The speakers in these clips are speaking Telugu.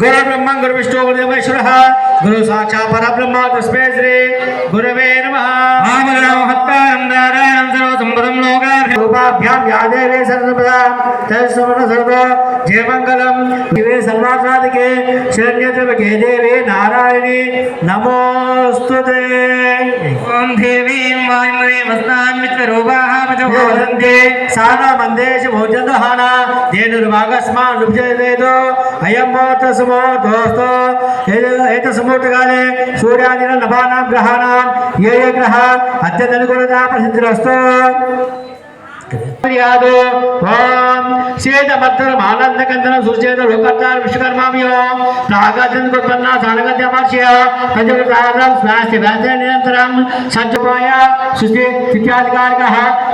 గురు బ్రహ్మ గురు విష్ణు గురుదేవేశ్వర గురు సాక్షా పరబ్రహ్మ తస్మే శ్రీ గురవే నమ రూపాభ్యాం యా దేవే సర్వదా తస్మన సర్వ జయ మంగళం శివే సర్వాసాదికే శరణ్యత్రకే దేవే నారాయణి నమోస్తుతే ఓం దేవీం సానా మందేశ భోజనహాన ధేనుర్భాగస్మాన్ లుబ్జేదో అయం మోత సుమోతోస్తో సూర్యాదిన నభానాం గ్రహాణం ఏ ఏ గ్రహ అత్యంత అత్యనుగుణతా ప్రసిద్ధిరస్తు యాదో సుచేత లోకర్తార విశ్వకర్మామియో ప్రాగాచంద్రోత్పన్న సానగత్యమర్శ్య పంచకృతారం స్వాస్య వ్యాస నిరంతరం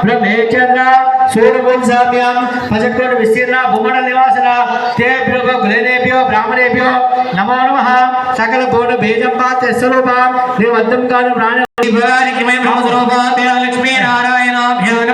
బ్రహ్మేచంద్ర విస్తీర్ణ నివాసన. తేభ్యో బ్రాహ్మణేభ్యో నమో నమ. సకల పూర్ణ స్వరూపం నిర్వంతం కాను ప్రాణ. లక్ష్మీనారాయణాభ్యో నమ శ్రీక్రియాశక్తి విష్ణుబ్రహ్మస్వరూపాభ్యాం జయ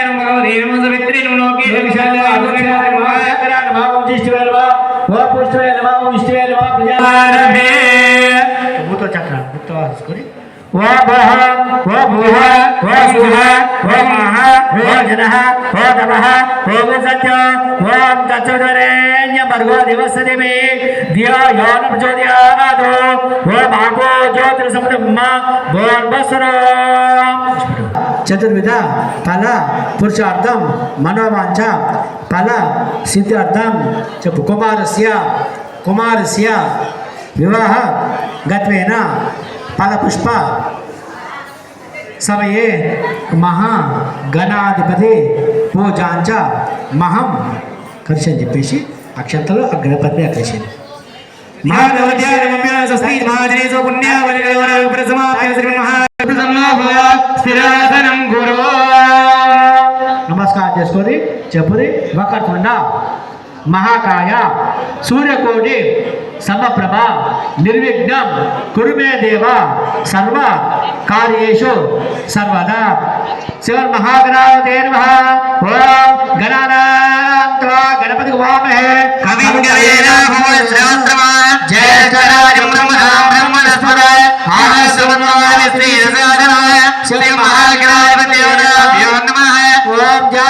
భూతో చక్ర భూతో వాసుకొని ఓ భవ ఓ భూవ ఓ సుహ ఓ మహ ఓ జనః ఓ తమః ఓ సత్య ఓం తత్సదరేణ్య భర్గో దివసది మే ధియో యో న ప్రచోదయాదో ఓ వివాహ గత్వేన ఫలపుష్ప సమయే మహా గణాధిపతి పూజాంచ మహం కలిసి అని చెప్పేసి అక్షంతలు ఆ గణపతిని గురు. నమస్కారం చేసుకొని చెప్పుది వకర్తుండ. మహాకాయ సూర్యకోటి సమప్రభ నిర్విఘ్నం కురుమే దేవ సర్వ కార్యేషు సర్వదా. శివన్ మహాగణావతే నమః. ఓం గణానాం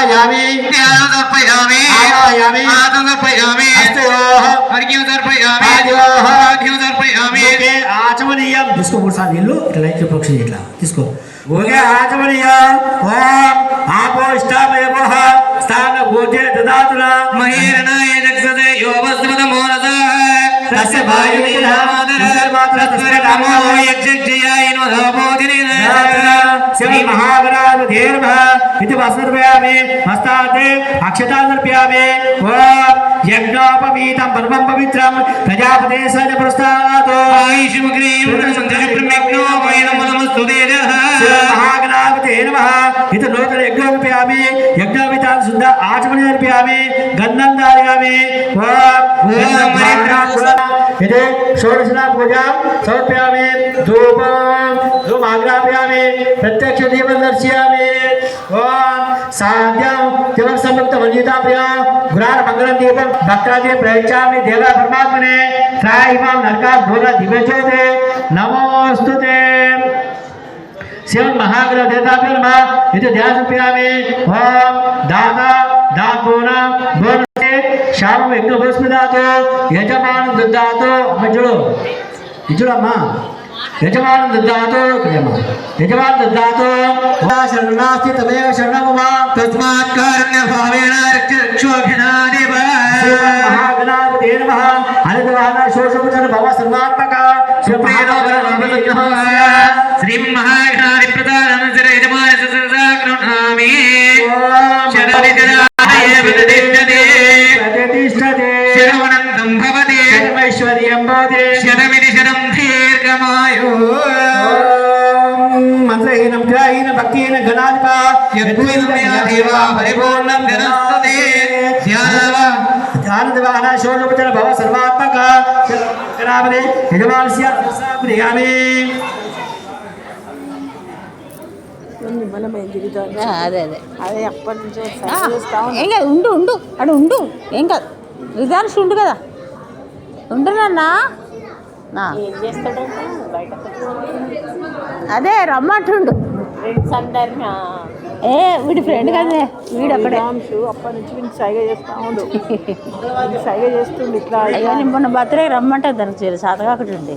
ఓం జాయామి ధ్యానం సమర్పయామి ఆవాయామి ఆసం సమర్పయామి హస్తయోః అర్ఘ్యం సమర్పయామి పాద్యోః అర్ఘ్యం సమర్పయామి ఓకే ఆచమనీయం. తీసుకో మూడు సార్లు నీళ్ళు ఇట్లా లైట్ పక్షి ఇట్లా. తీసుకో. ఓకే ఆచమనీయం. ఓం ఆపో ఇష్టామయమోహ స్థాన భూతే దదాతున. మహేరణాయ జగసదే యో వస్మద మోనస తస్య వాయుమినామాదర తస్య నమో యజ్జయాయ నమోదినేన శివ మహాగణాధిపతే నమః ఇది వస్త్రపయామి హస్తాతే అక్షతా సమర్పయామి ఓం యజ్ఞోపవీతం పరమం పవిత్రం ప్రజాపతే సజ ప్రస్థాతో ఆయుష్మగ్రీం సంధ్యాగ్రమేజ్ఞో వైనమనమస్తు తేజః శివ మహాగణాధిపతే నమః ఇది నూతన యజ్ఞోపయామి యజ్ఞోపితాన్ శుద్ధ ఆచమని సమర్పయామి గంధం ధారయామి ఓం ఓం ఇది షోడశనా పూజ సమర్పయామి. ధూపం ధూమ ఆగ్రాపయామి. ప్రత్యక్ష దీపం దర్శయామి. ఓం సాధ్యం శివ సంయుక్త వంజితాప్రియ గురార మంగళం దీపం భక్తాది ప్రయచ్చామి దేవ పరమాత్మనే. త్రాయిమాం నరకా ఘోర దివ్యజ్యోతే. నమోస్తుతే. శివం మహాగ్రహ దేవతాభ్యో నమ ఇది ధ్యాన సమర్పయామి ఓం దాత దాతోన బోనసే శామం యజ్ఞ భస్మిదాతో యజమానం దుద్దాతో మధ్యలో ఇచ్చుడమ్మా యజమానం దుద్దాతో ఇక్కడమ్మా యజమానం దుద్దాతో శరణాస్తి తమేవ శరణమమా తస్మాత్ కారుణ్య భావేన రక్షోభినాదేవ మహాగణాధిపతే నమః అనితవాన శోషముచన భవ సర్వాత్మక శ్రీ మహాగణాది ప్రధాన యజమాన సదామి శరణిధరాయ విదతిష్టతే ప్రతిష్టతే శరవణంతం భవతే. శరణమైశ్వర్యం భవతే శరమిది శరం దీర్ఘమాయో ఓం మంత్రహీనం విగ్రహీన భక్తిహీన గణాధిప. యద్విద్యా దేవా పరిపూర్ణం ధ్యానదివాన శోధోపచర భవ సర్వాత్మక ఆ, అదే అదే. అదే నుంచో ఉన్నా. ఏం కాదు ఉండు ఉండు. అడు ఉండు. ఏం కాదు. రిజాల్ట్స్ ఉండు కదా. ఉంటున్నా నా. ఏం చేస్తాడంట? బయట అదే రమ్మంటుండు. ఫ్రెండ్స్ అందరిని ఏ వీడి ఫ్రెండ్ కదే వీడు అక్కడే. అప్పటి నుంచి వీడిని సైగ చేస్తా ఉండు. సైగ చేస్తుండు ఇట్లా. అయ్యో నేను మొన్న బర్త్డే రమ్మంటే దానికి చేరు సాతకాకటి ఉంది.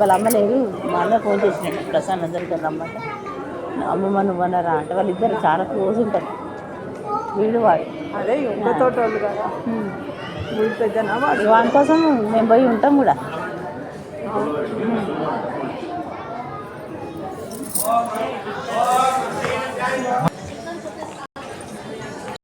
వాళ్ళ అమ్మ లేదు మా అన్న ఫోన్ చేసినట్టు ప్రసాద్ అందరికీ రమ్మంటే. అమ్మమ్మ నువ్వన్నారా అంటే వాళ్ళిద్దరు చాలా క్లోజ్ ఉంటారు. వీడు వాడు. అదే తోట వాళ్ళు కదా. వీడు పెద్దనా వాడు? వాని కోసం మేము పోయి ఉంటాం కూడా. ม